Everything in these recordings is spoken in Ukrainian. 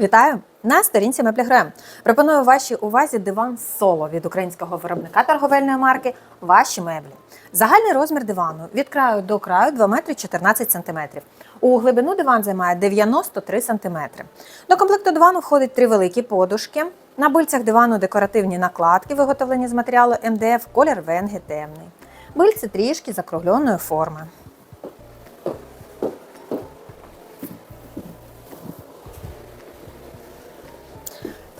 Вітаю! На сторінці Меблігрем. Пропоную вашій увазі диван соло від українського виробника торговельної марки Ваші меблі. Загальний розмір дивану від краю до краю 2 метри 14 сантиметрів. У глибину диван займає 93 сантиметри. До комплекту дивану входить три великі подушки. На бильцях дивану декоративні накладки, виготовлені з матеріалу МДФ, колір венги темний. Бильці трішки закругленої форми.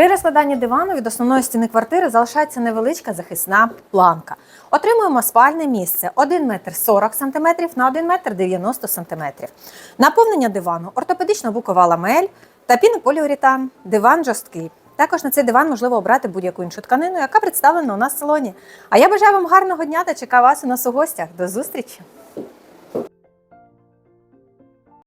При розкладанні дивану від основної стіни квартири залишається невеличка захисна планка. Отримуємо спальне місце 1 метр 40 см на 1 метр 90 см. Наповнення дивану ортопедична букова ламель та пінополіуретан. Диван жорсткий. Також на цей диван можливо обрати будь-яку іншу тканину, яка представлена у нас в салоні. А я бажаю вам гарного дня та чекаю вас у нас у гостях. До зустрічі!